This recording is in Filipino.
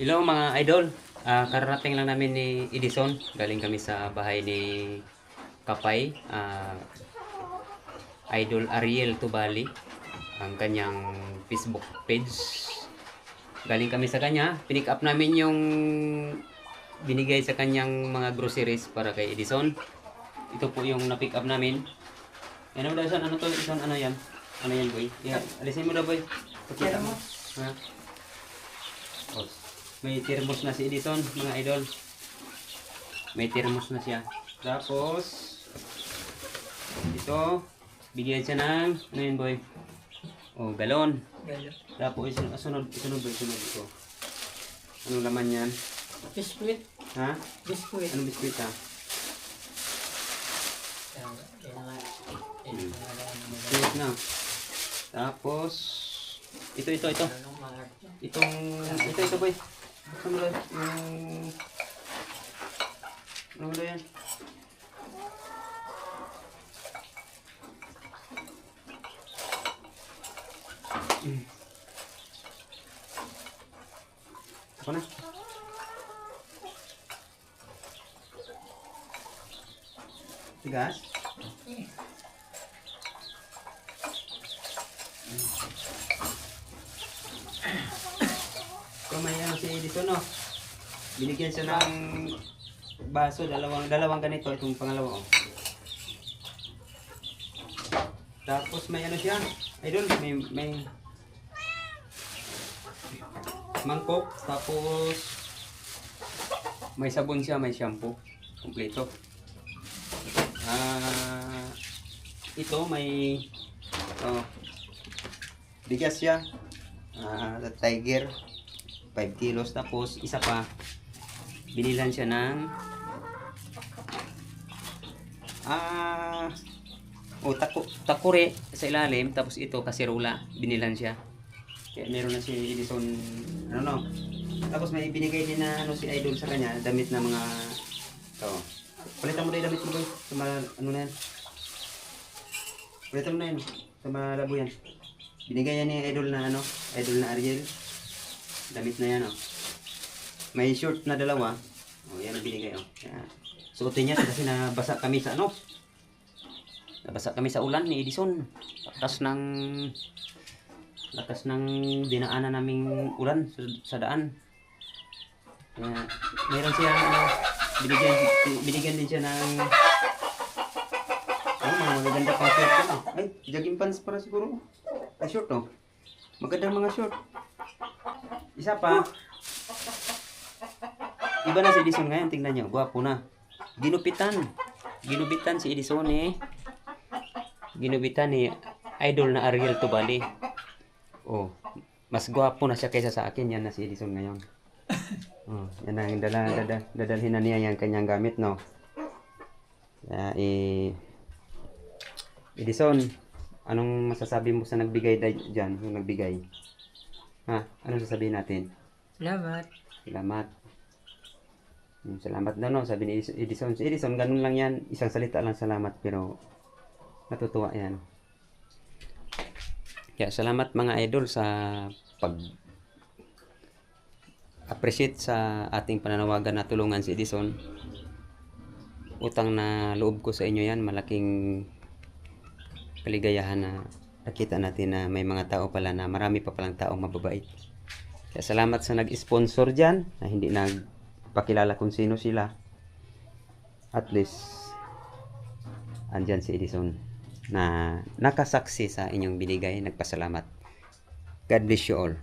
Hello mga idol. Ah, kararating lang namin ni Edison. Galing kami sa bahay ni Kapay. Ah, idol Ariel Tubali. Ang kanyang Facebook page. Galing kami sa kanya. Pinick up namin yung binigay sa kanyang mga groceries para kay Edison. Ito po yung na-pick up namin. Yan ano daw? Ano to? Edison? Ano yan? Ano yan boy? Yeah. Alisin mo daw boy. Pakita mo. Ha? Oh, may thermos na si Edison, mga idol. May thermos na siya. Tapos, ito, bigyan siya ng, ano yun boy? Oh, galon. Galo. Tapos, isunod, sunod, sunod boy, sunod ito. Anong laman yan? Biskuit. Ha? Biskuit. Anong biskuit ha? Mo. Biskuit na. Tapos, ito, ito, ito. Itong, ito, ito boy. Ano ba? Yung, ano ba yan? Mm. Ako na. Tigas? Kung may ano si dito no. Binigyan siya ng baso, dalawang dalawang ganito itong pangalawa. Oh. Tapos may ano siya? Idol, may may mangkok, tapos may sabon siya, may shampoo, kumpleto. Ah, ito may oh, bigas siya. Ah, tiger 5 kilos. Tapos isa pa binilan siya ng ah o taku, takure sa ilalim. Tapos ito kasirola binilan siya. Kaya meron na si Edison ano no? Tapos may binigay din na ano si Idol sa kanya damit na mga to palitan mo na yung damit mo boy sa mga ano na yan? Palitan mo na yan sa mga labo yan. Binigay yan ni Idol na ano Idol na Ariel damit na yan oh. May short na dalawa. Oh yan ang binigay oh. Yan. suotin niya kasi nabasa kami sa ano? Nabasa kami sa ulan ni Edison. Lakas ng lakas ng dinaanan naming ulan sa, sa daan. Kaya meron siya ano binigyan binigyan din siya ng oh mga magaganda pang short yun, oh. ay jogging pants para siguro. Ay short oh. Magandang mga short isa pa Iba na si Edison ngayon, tingnan nyo. Gwapo na. Ginupitan. Ginupitan si Edison eh. Ginupitan ni idol na Ariel Tubali. Oh, mas gwapo na siya kaysa sa akin. Yan na si Edison ngayon. Oh, yan na yung dala, dada, dadalhin na niya yung kanyang gamit, no? Kaya, eh, Edison, anong masasabi mo sa nagbigay dyan, yung nagbigay? Ha? Anong sasabihin natin? Salamat. Salamat. Hmm, Salamat daw no, sabi ni Edison. Si Edison, ganun lang yan. Isang salita lang salamat, pero natutuwa yan. Kaya salamat mga idol sa pag appreciate sa ating pananawagan na tulungan si Edison. Utang na loob ko sa inyo yan. Malaking kaligayahan na nakita natin na may mga tao pala na marami pa palang taong mababait. Kaya salamat sa nag-sponsor dyan na hindi nagpakilala kung sino sila. At least, andyan si Edison na nakasaksi sa inyong binigay. Nagpasalamat. God bless you all.